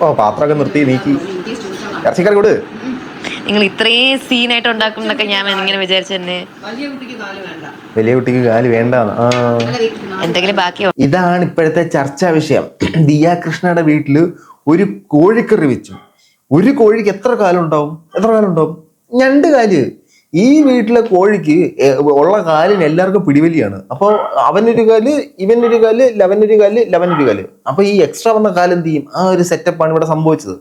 ഓ പാത്രമൊക്കെ നിർത്തി നീക്കി. ഇറച്ചിക്കറി കൊടു നിങ്ങൾ ഇത്രയും സീനായിട്ട് ഉണ്ടാക്കുന്നൊക്കെ ഞാൻ ഇങ്ങനെ വിചാരിച്ചു തന്നെ. വലിയ കുട്ടിക്ക് കാൽ വേണ്ട. വലിയ കുട്ടിക്ക് കാൽ വേണ്ടാന്ന്. ആ. എന്തെങ്കിലും ബാക്കി ഇതാണ് ഇപ്പോഴത്തെ ചർച്ചാ വിഷയം. ദിയ കൃഷ്ണയുടെ വീട്ടിൽ ഒരു കോഴിക്കറി വെച്ചു. ഒരു കോഴിക്ക് എത്ര കാലുണ്ടാവും? എത്ര കാലുണ്ടാവും? രണ്ട് കാൽ. ഈ വീട്ടിലെ കോഴിക്ക് ഉള്ള കാലിന് എല്ലാവർക്കും പിടിവലിയാണ്. അപ്പോൾ അവനൊരു കാൽ ഇവനൊരു കാൽ ലവനൊരു കാൽ ലവനൊരു കാൽ. അപ്പൊ ഈ എക്സ്ട്രാ വന്ന കാലം എന്ത് ചെയ്യും? ആ ഒരു സെറ്റപ്പാണ് ഇവിടെ സംഭവിച്ചത്.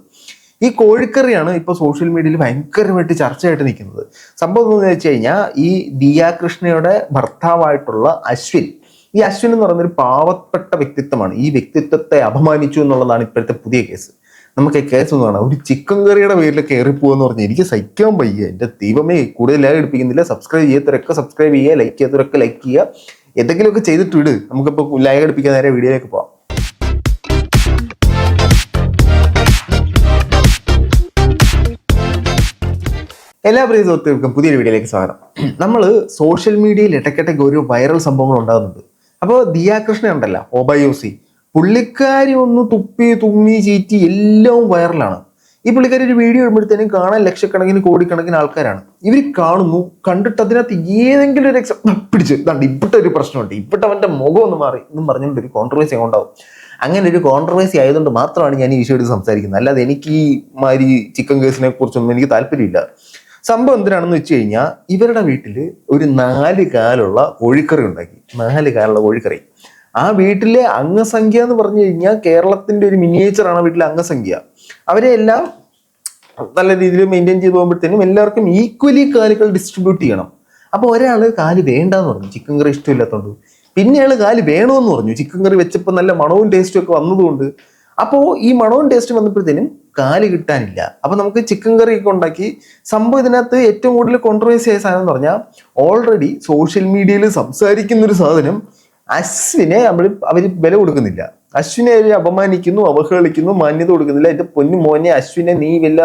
ഈ കോഴിക്കറിയാണ് ഇപ്പൊ സോഷ്യൽ മീഡിയയിൽ ഭയങ്കരമായിട്ട് ചർച്ചയായിട്ട് നിൽക്കുന്നത്. സംഭവം എന്താണെന്ന് വെച്ച് കഴിഞ്ഞാൽ ഈ ദിയാകൃഷ്ണയുടെ ഭർത്താവായിട്ടുള്ള അശ്വിൻ ഈ അശ്വിൻ എന്ന് പറയുന്നൊരു പാവപ്പെട്ട വ്യക്തിത്വമാണ്. ഈ വ്യക്തിത്വത്തെ അപമാനിച്ചു എന്നുള്ളതാണ് ഇപ്പോഴത്തെ പുതിയ കേസ് നമുക്ക് കേസ് എന്ന് കാണാം. ഒരു ചിക്കൻ കറിയുടെ പേരിൽ കയറി പോകുമെന്ന് പറഞ്ഞാൽ എനിക്ക് സഹിക്കാൻ വയ്യ. എന്റെ ദൈവമേ കൂടുതൽ ലൈവ് എടുപ്പിക്കുന്നില്ല. സബ്സ്ക്രൈബ് ചെയ്യാത്തവരൊക്കെ സബ്സ്ക്രൈബ് ചെയ്യുക ലൈക്ക് ചെയ്യാത്തവരൊക്കെ ലൈക്ക് ചെയ്യുക. എന്തെങ്കിലുമൊക്കെ ചെയ്തിട്ട് വിട്. നമുക്കിപ്പോൾ ലൈവ് എടുപ്പിക്കാൻ നേരെ വീഡിയോയിലേക്ക് പോവാം. എല്ലാ പ്രിയ സുഹൃത്തുക്കൾക്കും പുതിയൊരു വീഡിയോയിലേക്ക് സ്വാഗതം. നമ്മൾ സോഷ്യൽ മീഡിയയിൽ ഇടയ്ക്കിടയ്ക്ക് ഒരു വൈറൽ സംഭവങ്ങൾ ഉണ്ടാകുന്നുണ്ട്. അപ്പോൾ ദിയാകൃഷ്ണ ഉണ്ടല്ലോ ഒബയോസി പുള്ളിക്കാരി ഒന്ന് തുപ്പി തുമ്മി ചീറ്റി എല്ലാം വൈറലാണ്. ഈ പുള്ളിക്കാരി ഒരു വീഡിയോ ഇടുമ്പോഴത്തേനും കാണാൻ ലക്ഷക്കണക്കിന് കോടിക്കണക്കിന് ആൾക്കാരാണ്. ഇവർ കാണുന്നു കണ്ടിട്ട് അതിനകത്ത് ഏതെങ്കിലും ഒരു എക്സ പിടിച്ച്. ഇതാണ്ട് ഇവിടെ ഒരു പ്രശ്നമുണ്ട്. ഇവിടെ അവന്റെ മുഖം ഒന്ന് മാറി. എന്നും പറഞ്ഞുകൊണ്ട് ഒരു കോൺട്രവേഴ്സി ഉണ്ടാവും. അങ്ങനെ ഒരു കോൺട്രവേഴ്സി ആയതുകൊണ്ട് മാത്രമാണ് ഞാൻ ഈ വിഷയം എടുത്ത് സംസാരിക്കുന്നത്. അല്ലാതെ എനിക്ക് ഈ മാതിരി ചിക്കൻ കേസിനെ കുറിച്ചൊന്നും എനിക്ക് താല്പര്യമില്ല. സംഭവം എന്തിനാണെന്ന് വെച്ച് കഴിഞ്ഞാൽ ഇവരുടെ വീട്ടിൽ ഒരു നാല് കാലുള്ള കോഴിക്കറി ഉണ്ടാക്കി. നാല് കാലുള്ള കോഴിക്കറി. ആ വീട്ടിലെ അംഗസംഖ്യ എന്ന് പറഞ്ഞു കഴിഞ്ഞാൽ കേരളത്തിന്റെ ഒരു മിനിയേച്ചറാണ് വീട്ടിലെ അംഗസംഖ്യ. അവരെ എല്ലാം നല്ല രീതിയിൽ മെയിന്റെയിൻ ചെയ്ത് പോകുമ്പോഴത്തേനും എല്ലാവർക്കും ഈക്വലി കാലുകൾ ഡിസ്ട്രിബ്യൂട്ട് ചെയ്യണം. അപ്പോൾ ഒരാൾ കാൽ വേണ്ടാന്ന് പറഞ്ഞു. ചിക്കൻ കറി ഇഷ്ടമില്ലാത്തതുകൊണ്ട് പിന്നെ അയാൾ കാൽ വേണമെന്ന് പറഞ്ഞു. ചിക്കൻ കറി വെച്ചപ്പോൾ നല്ല മണവും ടേസ്റ്റും ഒക്കെ വന്നതുകൊണ്ട്. അപ്പോൾ ഈ മണവും ടേസ്റ്റും വന്നപ്പോഴത്തേനും കാൽ കിട്ടാനില്ല. അപ്പൊ നമുക്ക് ചിക്കൻ കറി ഒക്കെ ഉണ്ടാക്കി സംഭവം ഇതിനകത്ത് ഏറ്റവും കൂടുതൽ കോൺട്രവേഴ്സി ആയ സാധനം എന്ന് പറഞ്ഞാൽ ഓൾറെഡി സോഷ്യൽ മീഡിയയിൽ സംസാരിക്കുന്ന ഒരു സാധനം അശ്വിനെ നമ്മൾ അവർ വില കൊടുക്കുന്നില്ല. അശ്വിനെ അവർ അപമാനിക്കുന്നു അവഹേളിക്കുന്നു മാന്യത കൊടുക്കുന്നില്ല. എന്റെ പൊന്നു മോനെ അശ്വിനെ നീ വല്ല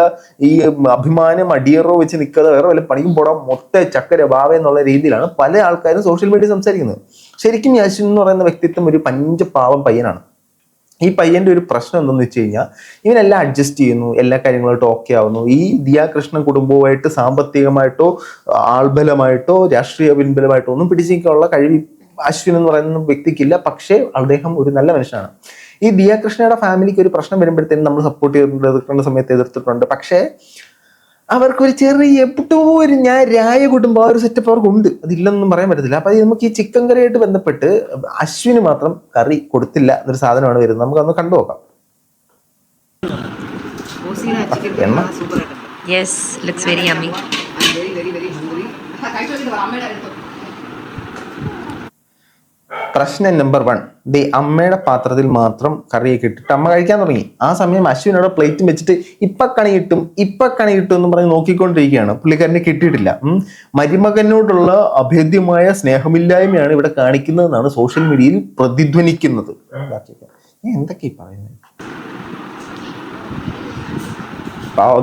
ഈ അഭിമാനം അടിയറോ വെച്ച് നിൽക്കാതെ വേറെ വല്ല പണിയും പോടാം മൊത്ത ചക്കര ബാവ എന്നുള്ള രീതിയിലാണ് പല ആൾക്കാരും സോഷ്യൽ മീഡിയ സംസാരിക്കുന്നത്. ശരിക്കും ഈ അശ്വിൻ എന്ന് പറയുന്ന വ്യക്തിത്വം ഒരു പഞ്ചപാവം പയ്യനാണ്. ഈ പയ്യന്റെ ഒരു പ്രശ്നം എന്തെന്ന് വെച്ച് കഴിഞ്ഞാൽ ഇവനെല്ലാം അഡ്ജസ്റ്റ് ചെയ്യുന്നു എല്ലാ കാര്യങ്ങളായിട്ട് ഓക്കെ ആവുന്നു. ഈ ദിയാകൃഷ്ണൻ കുടുംബവുമായിട്ട് സാമ്പത്തികമായിട്ടോ ആൾബലമായിട്ടോ രാഷ്ട്രീയ പിൻബലമായിട്ടോ ഒന്നും പിടിച്ചിരിക്കാനുള്ള കഴിവ് അശ്വിൻ എന്ന് പറയുന്ന വ്യക്തിക്കില്ല പക്ഷേ അദ്ദേഹം ഒരു നല്ല മനുഷ്യനാണ്. ഈ ദിയാകൃഷ്ണയുടെ ഫാമിലിക്ക് ഒരു പ്രശ്നം വരുമ്പോഴത്തേനും നമ്മൾ സപ്പോർട്ട് ചെയ്തിട്ടുണ്ട് സമയത്ത് എതിർത്തിട്ടുണ്ട്. പക്ഷേ അവർക്കൊരു ചെറിയ എപ്പോഴും ഒരു ഞാൻ രായ കുടുംബം ആ ഒരു സെറ്റപ്പ് അവർക്ക് ഉണ്ട് അതില്ലെന്നൊന്നും പറയാൻ പറ്റത്തില്ല. അപ്പൊ നമുക്ക് ഈ ചിക്കൻ കറിയായിട്ട് ബന്ധപ്പെട്ട് അശ്വിന് മാത്രം കറി കൊടുത്തില്ല എന്നൊരു സാധനമാണ് വരുന്നത്. നമുക്ക് അന്ന് കണ്ടു നോക്കാം. Yes looks very yummy very very very hungry കഴിച്ചു വെച്ചിട്ട് അമ്മയുടെ അടുത്ത് പ്രശ്നം നമ്പർ വൺ ദേ അമ്മയുടെ പാത്രത്തിൽ മാത്രം കറിയൊക്കെ ഇട്ടിട്ട് അമ്മ കഴിക്കാൻ തുടങ്ങി. ആ സമയം അശ്വിനോട് പ്ലേറ്റും വെച്ചിട്ട് ഇപ്പൊ കണി കിട്ടും ഇപ്പൊ കണി കിട്ടും എന്ന് പറഞ്ഞ് നോക്കിക്കൊണ്ടിരിക്കുകയാണ്. പുള്ളിക്കാരനെ കിട്ടിയിട്ടില്ല. മരുമകനോടുള്ള അഭേദ്യമായ സ്നേഹമില്ലായ്മയാണ് ഇവിടെ കാണിക്കുന്നതെന്നാണ് സോഷ്യൽ മീഡിയയിൽ പ്രതിധ്വനിക്കുന്നത്. ഈ പറയുന്നത്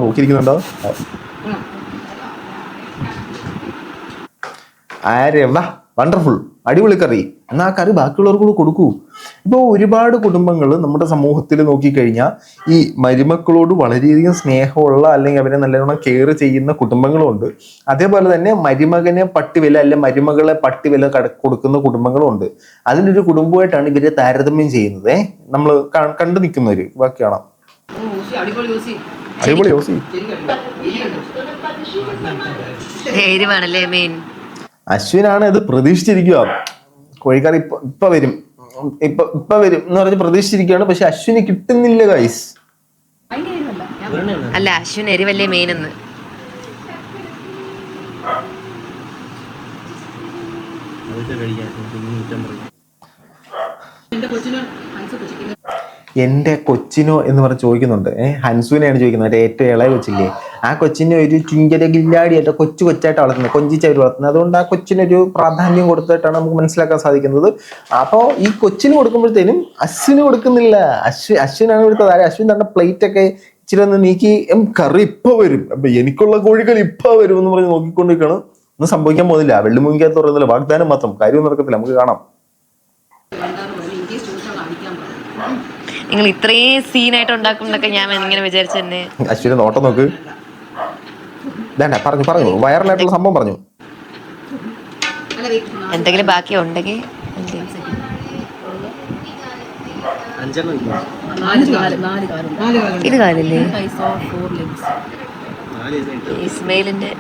നോക്കിയിരിക്കുന്നുണ്ടോ? ആരെ വാ വണ്ടർഫുൾ അടിപൊളി കറി. എന്നാൽ ആ കറി ബാക്കിയുള്ളവർക്ക് കൂടെ കൊടുക്കൂ. ഇപ്പോൾ ഒരുപാട് കുടുംബങ്ങൾ നമ്മുടെ സമൂഹത്തിൽ നോക്കിക്കഴിഞ്ഞാൽ ഈ മരുമക്കളോട് വളരെയധികം സ്നേഹമുള്ള അല്ലെങ്കിൽ അവരെ നല്ലവണ്ണം കെയർ ചെയ്യുന്ന കുടുംബങ്ങളും ഉണ്ട് അതേപോലെ തന്നെ മരുമകനെ പട്ടിവില അല്ലെ മരുമകളെ പട്ടിവില കട കൊടുക്കുന്ന കുടുംബങ്ങളും ഉണ്ട് അതിലൊരു കുടുംബമായിട്ടാണ് ഇവരെ താരതമ്യം ചെയ്യുന്നത്. നമ്മൾ കണ്ടു നിൽക്കുന്നവര് ബാക്കി കാണാം അടിപൊളി ഓസി എരിവാണല്ലേ മെയിൻ അശ്വിനാണ് ഇത് പ്രതീക്ഷിച്ചിരിക്കുക. കോഴിക്കാർ ഇപ്പൊ ഇപ്പൊ വരും. ഇപ്പൊ ഇപ്പൊ വരും എന്ന് പറഞ്ഞ് പ്രതീക്ഷിച്ചിരിക്കുകയാണ്. പക്ഷെ അശ്വിന് കിട്ടുന്നില്ല ഗൈസ് അല്ല അശ്വിൻ എരിവല്ലേ മെയിൻ എന്ന് എന്റെ കൊച്ചിന് എന്റെ കൊച്ചിനോ എന്ന് പറഞ്ഞ് ചോദിക്കുന്നുണ്ട്. ഏഹ് ഹൻസുവിനെയാണ് ചോദിക്കുന്നത്. മറ്റേ ഏറ്റവും ഇളയ കൊച്ചില്ലേ? ആ കൊച്ചിനെ ഒരു ചുഞ്ചര ഗില്ലാടിയായിട്ട് കൊച്ചു കൊച്ചായിട്ട് വളർത്തുന്നത് കൊഞ്ചിച്ചവർ വളർത്തുന്നത്. അതുകൊണ്ട് ആ കൊച്ചിനൊരു പ്രാധാന്യം കൊടുത്തിട്ടാണ് നമുക്ക് മനസ്സിലാക്കാൻ സാധിക്കുന്നത്. അപ്പോൾ ഈ കൊച്ചിന് കൊടുക്കുമ്പോഴത്തേനും അശ്വിന് കൊടുക്കുന്നില്ല. അശ്വിൻ അശ്വിനാണ് കൊടുത്തത്. ആരെ? അശ്വിൻ തന്നെ പ്ലേറ്റ് ഒക്കെ ഇച്ചിരി ഒന്ന് നീക്കി എം കറി ഇപ്പൊ വരും. അപ്പൊ എനിക്കുള്ള കോഴികൾ ഇപ്പൊ വരും എന്ന് പറഞ്ഞ് നോക്കിക്കൊണ്ടിരിക്കണം ഒന്നും സംഭവിക്കാൻ പോകുന്നില്ല. വെള്ളിമുങ്ങിക്കാത്ത പറയുന്നില്ല വാഗ്ദാനം മാത്രം. കാര്യമൊന്നും നടക്കത്തില്ല. നമുക്ക് കാണാം രണ്ടാറ് വരെ എനിക്ക് ചോദിച്ചാൽ അടിക്കാൻ പറഞ്ഞു നിങ്ങൾ ഇത്രയും സീനായിട്ട് ഉണ്ടാക്കും എന്നൊക്കെ ഞാൻ ഇങ്ങനെ വിചാരിച്ചു തന്നെ. അശ്വിന് നോട്ടം നോക്ക്. വേണ്ട പറഞ്ഞു പറഞ്ഞു. വൈറലായിട്ടുള്ള സംഭവം പറഞ്ഞു. എന്തെങ്കിലും ബാക്കി ഉണ്ടെങ്കിൽ എന്തെങ്കിലും. നാല് നാല് നാല് കാലുണ്ട് ഇത് കാലില്ലേ. ഇസ്മയിലിന്റെ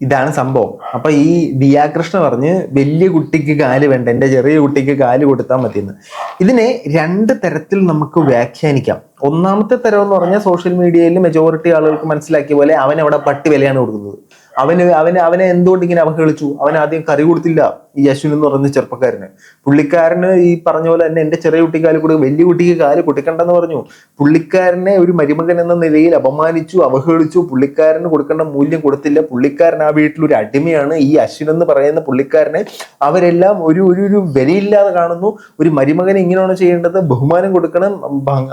ഇതാണ് സംഭവം. അപ്പൊ ഈ ദിയാകൃഷ്ണ പറഞ്ഞ് വലിയ കുട്ടിക്ക് കാൽ വേണ്ട എന്റെ ചെറിയ കുട്ടിക്ക് കാൽ കൊടുത്താൽ മതിയെന്ന്. ഇതിനെ രണ്ട് തരത്തിൽ നമുക്ക് വ്യാഖ്യാനിക്കാം. ഒന്നാമത്തെ തരം എന്ന് പറഞ്ഞാൽ സോഷ്യൽ മീഡിയയിൽ മെജോറിറ്റി ആളുകൾക്ക് മനസ്സിലാക്കിയ പോലെ അവൻ അവിടെ പട്ടി വിലയാണ് കൊടുക്കുന്നത്. അവന് അവന് അവനെ എന്തുകൊണ്ട് ഇങ്ങനെ അവഹേളിച്ചു? അവൻ ആദ്യം കറി കൊടുത്തില്ല ഈ അശ്വിൻ എന്ന് പറയുന്ന ചെറുപ്പക്കാരന്. പുള്ളിക്കാരന് ഈ പറഞ്ഞ പോലെ തന്നെ എന്റെ ചെറിയ കുട്ടിക്ക് കാൽ കൊടുക്കും വലിയ കുട്ടിക്ക് കാൽ കൊടുക്കണ്ടെന്ന് പറഞ്ഞു. പുള്ളിക്കാരനെ ഒരു മരുമകൻ എന്ന നിലയിൽ അപമാനിച്ചു അവഹേളിച്ചു. പുള്ളിക്കാരന് കൊടുക്കേണ്ട മൂല്യം കൊടുത്തില്ല. പുള്ളിക്കാരൻ ആ വീട്ടിൽ ഒരു അടിമയാണ്. ഈ അശ്വിൻ എന്ന് പറയുന്ന പുള്ളിക്കാരനെ അവരെല്ലാം ഒരു ഒരു ഒരു വിലയില്ലാതെ കാണുന്നു. ഒരു മരുമകനെ ഇങ്ങനെയാണ് ചെയ്യേണ്ടത്. ബഹുമാനം കൊടുക്കണം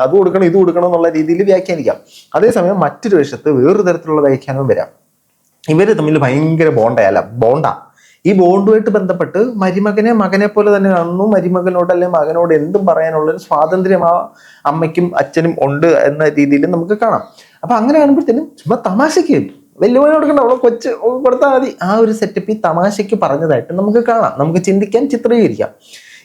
അത് കൊടുക്കണം ഇത് കൊടുക്കണം എന്നുള്ള രീതിയിൽ വ്യാഖ്യാനിക്കാം. അതേസമയം മറ്റൊരു വശത്ത് വേറൊരു തരത്തിലുള്ള വ്യാഖ്യാനവും വരാം. ഇവർ തമ്മിൽ ഭയങ്കര ബോണ്ടയല്ല ബോണ്ട ഈ ബോണ്ടുമായിട്ട് ബന്ധപ്പെട്ട് മരുമകനെ മകനെ പോലെ തന്നെ കാണുന്നു. മരുമകനോട് അല്ലെങ്കിൽ മകനോട് എന്തും പറയാനുള്ള ഒരു സ്വാതന്ത്ര്യം ആ അമ്മയ്ക്കും അച്ഛനും ഉണ്ട് എന്ന രീതിയിൽ നമുക്ക് കാണാം. അപ്പൊ അങ്ങനെ കാണുമ്പോഴത്തേനും ചുമ്മാ തമാശയ്ക്ക് വെല്ലുവിളി കൊടുക്കണ്ട അവളെ കൊച്ച് കൊടുത്താൽ മതി. ആ ഒരു സെറ്റപ്പ് ഈ തമാശയ്ക്ക് പറഞ്ഞതായിട്ട് നമുക്ക് കാണാം. നമുക്ക് ചിന്തിക്കാൻ ചിത്രീകരിക്കാം.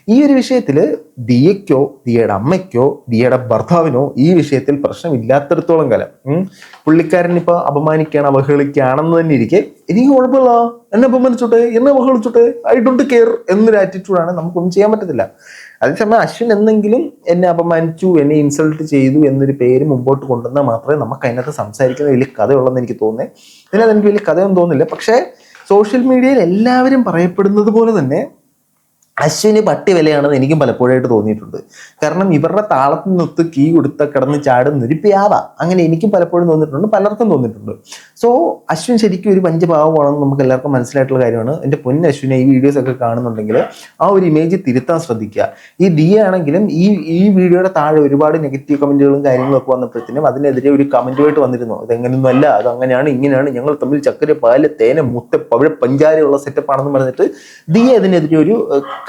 ഈ ഒരു വിഷയത്തിൽ ദിയയ്ക്കോ ദിയയുടെ അമ്മയ്ക്കോ ദിയയുടെ ഭർത്താവിനോ ഈ വിഷയത്തിൽ പ്രശ്നമില്ലാത്തിടത്തോളം കാലം പുള്ളിക്കാരൻ ഇപ്പൊ അപമാനിക്കുകയാണ് അവഹേളിക്കുകയാണെന്ന് തന്നെ ഇരിക്കെ എനിക്ക് കുഴപ്പമില്ല എന്നെ അപമാനിച്ചോട്ടെ എന്നെ അവഹേളിച്ചോട്ടെ ഐ ഡോണ്ട് കെയർ എന്നൊരു ആറ്റിറ്റ്യൂഡാണ് നമുക്കൊന്നും ചെയ്യാൻ പറ്റത്തില്ല. അതേസമയം അശ്വിൻ എന്തെങ്കിലും എന്നെ അപമാനിച്ചു എന്നെ ഇൻസൾട്ട് ചെയ്തു എന്നൊരു പേര് മുമ്പോട്ട് കൊണ്ടുവന്നാൽ മാത്രമേ നമുക്ക് അതിനകത്ത് സംസാരിക്കുന്ന വലിയ കഥയുള്ളെന്ന് എനിക്ക് തോന്നുന്നത് ഇതിനകത്ത് എനിക്ക് വലിയ കഥയൊന്നും തോന്നുന്നില്ല പക്ഷേ സോഷ്യൽ മീഡിയയിൽ എല്ലാവരും പറയപ്പെടുന്നത് പോലെ തന്നെ അശ്വിന് പട്ടി വിലയാണെന്ന് എനിക്കും പലപ്പോഴായിട്ട് തോന്നിയിട്ടുണ്ട്. കാരണം ഇവരുടെ താളത്തിൽ നിന്നൊത്ത് കീ കൊടുത്ത കിടന്ന് ചാടുന്ന ഒരു പ്യാവ. അങ്ങനെ എനിക്കും പലപ്പോഴും തോന്നിയിട്ടുണ്ട് പലർക്കും തോന്നിയിട്ടുണ്ട്. സോ അശ്വിൻ ശരിക്കും ഒരു പഞ്ചഭാവമാണെന്ന് നമുക്ക് എല്ലാവർക്കും മനസ്സിലായിട്ടുള്ള കാര്യമാണ്. എന്റെ പൊന്ന അശ്വിനെ ഈ വീഡിയോസ് ഒക്കെ കാണുന്നുണ്ടെങ്കിൽ ആ ഒരു ഇമേജ് തിരുത്താൻ ശ്രദ്ധിക്കുക. ഈ ഡി ആണെങ്കിലും ഈ ഈ വീഡിയോയുടെ താഴെ ഒരുപാട് നെഗറ്റീവ് കമന്റുകളും കാര്യങ്ങളൊക്കെ വന്നപ്പോഴത്തേനും അതിനെതിരെ ഒരു കമന്റുമായിട്ട് വന്നിരുന്നു. ഇതെങ്ങനെയൊന്നും അല്ല അത് അങ്ങനെയാണ് ഇങ്ങനെയാണ് ഞങ്ങൾ തമ്മിൽ ചക്കര പാൽ തേന മുത്ത പവിഴ പഞ്ചാരയുള്ള സെറ്റപ്പ് ആണെന്ന് പറഞ്ഞിട്ട് ഡി അതിനെതിരെ ഒരു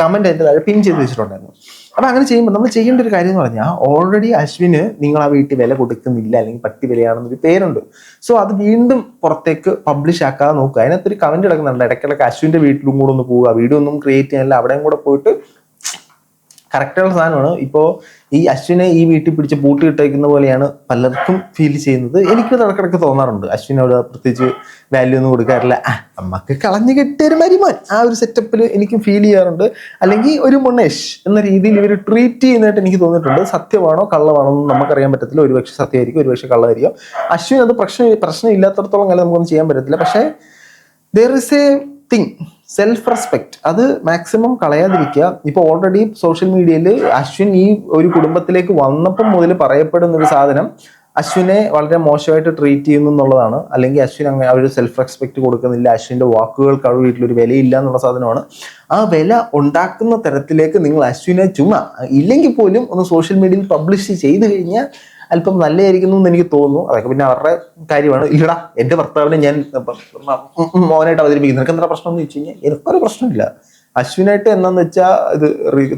കമന്റ് അതിന്റെ താഴെ പിൻ ചെയ്ത് വെച്ചിട്ടുണ്ടായിരുന്നു. അപ്പൊ അങ്ങനെ ചെയ്യുമ്പോൾ നമ്മൾ ചെയ്യേണ്ട ഒരു കാര്യം എന്ന് പറഞ്ഞാൽ ഓൾറെഡി അശ്വിന് നിങ്ങൾ ആ വീട്ടിൽ വില കൊടുക്കുന്നില്ല അല്ലെങ്കിൽ പട്ടി വിലയാണെന്നൊരു പേരുണ്ട്. സോ അത് വീണ്ടും പുറത്തേക്ക് പബ്ലിഷ് ആക്കാതെ നോക്കുക. അതിനകത്തൊരു കമന്റ് കിടക്കുന്നുണ്ട്. ഇടയ്ക്കിടയ്ക്ക് അശ്വിന്റെ വീട്ടിലും കൂടെ ഒന്ന് പോവുക. വീഡിയോ ഒന്നും ക്രിയേറ്റ് ചെയ്യാനില്ല. അവിടെയും കൂടെ പോയിട്ട് കറക്റ്റുള്ള സാധനമാണ്. ഇപ്പോൾ ഈ അശ്വിനെ ഈ വീട്ടിൽ പിടിച്ച് പൂട്ടി ഇട്ടേക്കുന്ന പോലെയാണ് പലർക്കും ഫീൽ ചെയ്യുന്നത്. എനിക്ക് ഇടക്കിടക്ക് തോന്നാറുണ്ട്. അശ്വിനോട് പ്രത്യേകിച്ച് വാല്യൂ ഒന്നും കൊടുക്കാറില്ല. നമുക്ക് കളഞ്ഞു കിട്ടിയൊരു മരുമോൻ. ആ ഒരു സെറ്റപ്പിൽ എനിക്ക് ഫീൽ ചെയ്യാറുണ്ട്. അല്ലെങ്കിൽ ഒരു മുണേഷ് എന്ന രീതിയിൽ ഇവർ ട്രീറ്റ് ചെയ്യുന്നതായിട്ട് എനിക്ക് തോന്നിയിട്ടുണ്ട്. സത്യമാണോ കള്ളമാണോ എന്ന് നമുക്കറിയാൻ പറ്റത്തില്ല. ഒരുപക്ഷെ സത്യമായിരിക്കും ഒരുപക്ഷെ കള്ളമായിരിക്കും. അശ്വിൻ അത് പ്രശ്നം പ്രശ്നം ഇല്ലാത്തടത്തോളം കാലം നമുക്കൊന്നും ചെയ്യാൻ പറ്റത്തില്ല. പക്ഷേ there is a thing self respect അത് മാക്സിമം കളയാതിരിക്കുക. ഇപ്പോൾ ഓൾറെഡി സോഷ്യൽ മീഡിയയിൽ അശ്വിൻ ഈ ഒരു കുടുംബത്തിലേക്ക് വന്നപ്പം മുതൽ പറയപ്പെടുന്ന ഒരു സാധനം അശ്വിനെ വളരെ മോശമായിട്ട് ട്രീറ്റ് ചെയ്യുന്നു എന്നുള്ളതാണ്. അല്ലെങ്കിൽ അശ്വിൻ അങ്ങനെ ഒരു സെൽഫ് റെസ്പെക്ട് കൊടുക്കുന്നില്ല. അശ്വിന്റെ വാക്കുകൾക്ക് അവിടെ വീട്ടിലൊരു വിലയില്ല എന്നുള്ള സാധനമാണ്. ആ വില ഉണ്ടാക്കുന്ന തരത്തിലേക്ക് നിങ്ങൾ അശ്വിനെ ചുമ ഇല്ലെങ്കിൽ പോലും ഒന്ന് സോഷ്യൽ മീഡിയയിൽ പബ്ലിഷ് ചെയ്ത് കഴിഞ്ഞാൽ അല്പം നല്ലതായിരിക്കുന്നു എന്ന് എനിക്ക് തോന്നുന്നു. അതൊക്കെ പിന്നെ അവരുടെ കാര്യമാണ്. ഇല്ലടാ എന്റെ ഭർത്താവിനെ ഞാൻ മോനായിട്ട് അവതരിപ്പിക്കുന്നു. നിനക്ക് എന്താ പ്രശ്നം എന്ന് ചോദിച്ചു കഴിഞ്ഞാൽ എനിക്കൊരു പ്രശ്നമില്ല. അശ്വിനായിട്ട് എന്താന്ന് വെച്ചാൽ ഇത്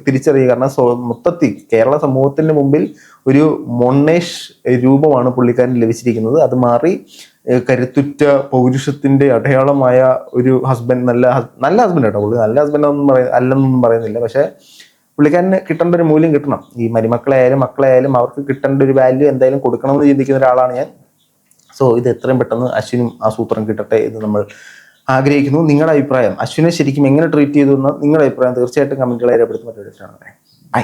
തിരിച്ചറിയുക. കാരണം മൊത്തത്തിൽ കേരള സമൂഹത്തിന് മുമ്പിൽ ഒരു മൊണ്ണേഷ് രൂപമാണ് പുള്ളിക്കാരൻ ലഭിച്ചിരിക്കുന്നത്. അത് മാറി കരുത്തുറ്റ പൗരുഷത്തിന്റെ അടയാളമായ ഒരു ഹസ്ബൻഡ് നല്ല നല്ല ഹസ്ബൻഡ് കേട്ടോ പുള്ളി. നല്ല ഹസ്ബൻഡ് ഒന്നും പറയുന്ന അല്ലെന്നൊന്നും പറയുന്നില്ല. പക്ഷെ പുള്ളിക്കാരന് കിട്ടേണ്ട ഒരു മൂല്യം കിട്ടണം. ഈ മരുമക്കളായാലും മക്കളായാലും അവർക്ക് കിട്ടേണ്ട ഒരു വാല്യൂ എന്തായാലും കൊടുക്കണം എന്ന് ചിന്തിക്കുന്ന ഒരാളാണ് ഞാൻ. സോ ഇത് എത്രയും പെട്ടെന്ന് അശ്വിനും ആ സൂത്രം കിട്ടട്ടെ എന്ന് നമ്മൾ ആഗ്രഹിക്കുന്നു. നിങ്ങളുടെ അഭിപ്രായം. അശ്വിനെ ശരിക്കും എങ്ങനെ ട്രീറ്റ് ചെയ്തു എന്ന് നിങ്ങളുടെ അഭിപ്രായം തീർച്ചയായിട്ടും കമന്റുകളെ രേഖപ്പെടുത്തുന്ന ഒരു ബൈ